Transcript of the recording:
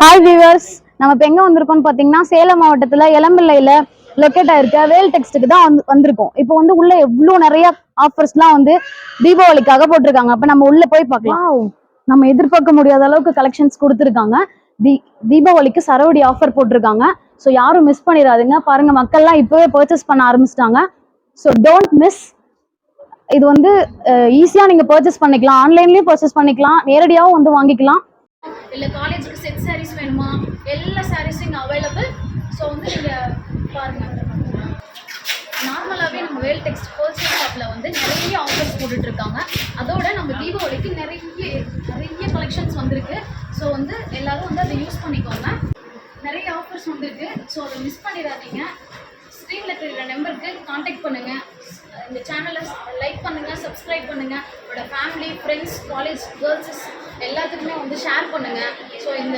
Hi viewers நம்ம இப்போ எங்கே வந்திருக்கோம்னு பார்த்தீங்கன்னா சேலம் மாவட்டத்தில் இளம்பிள்ளையில் லொக்கேட் ஆயிருக்க. வேல் டெக்ஸ்ட்டுக்கு தான் வந்து வந்திருக்கோம். இப்போ வந்து உள்ள எவ்வளோ நிறைய ஆஃபர்ஸ்லாம் வந்து தீபாவளிக்காக போட்டிருக்காங்க. அப்போ நம்ம உள்ள போய் பார்க்கலாம். நம்ம எதிர்பார்க்க முடியாத அளவுக்கு கலெக்ஷன்ஸ் கொடுத்துருக்காங்க. தீ தீபாவளிக்கு சரவடி ஆஃபர் போட்டிருக்காங்க. ஸோ யாரும் மிஸ் பண்ணிடாதீங்க. பாருங்க மக்கள்லாம் இப்போவே பர்ச்சேஸ் பண்ண ஆரம்பிச்சிட்டாங்க. ஸோ டோன்ட் மிஸ் இது வந்து ஈஸியாக நீங்கள் பர்ச்சேஸ் பண்ணிக்கலாம். ஆன்லைன்லேயும் பர்ச்சேஸ் பண்ணிக்கலாம். நேரடியாகவும் வந்து வாங்கிக்கலாம். இல்லை காலேஜுக்கு செட் சாரீஸ் வேணுமா? எல்லா சாரீஸும் இங்கே அவைலபிள் ஸோ வந்து நீங்கள் பாருங்கள் நார்மலாகவே நம்ம வேல் டெக்ஸ்ட் ஹோல்சேல் ஷாப்பில் வந்து நிறைய ஆஃபர்ஸ் போட்டுட்ருக்காங்க அதோட நம்ம தீபாவளிக்கு நிறைய நிறைய கலெக்ஷன்ஸ் வந்திருக்கு. ஸோ வந்து எல்லாரும் வந்து அதை யூஸ் பண்ணிக்கோங்க. நிறைய ஆஃபர்ஸ் வந்திருக்கு. ஸோ அதை மிஸ் பண்ணிடாதீங்க. ஸ்க்ரீனில் தெரியுற நம்பருக்கு காண்டாக்ட் பண்ணுங்கள் இந்த சேனலை லைக் பண்ணுங்கள் சப்ஸ்கிரைப் பண்ணுங்கள் உங்களோட ஃபேமிலி ஃப்ரெண்ட்ஸ் காலேஜ் கேர்ள்ஸஸ் எல்லாத்துக்குமே வந்து ஷேர் பண்ணுங்கள் ஸோ இந்த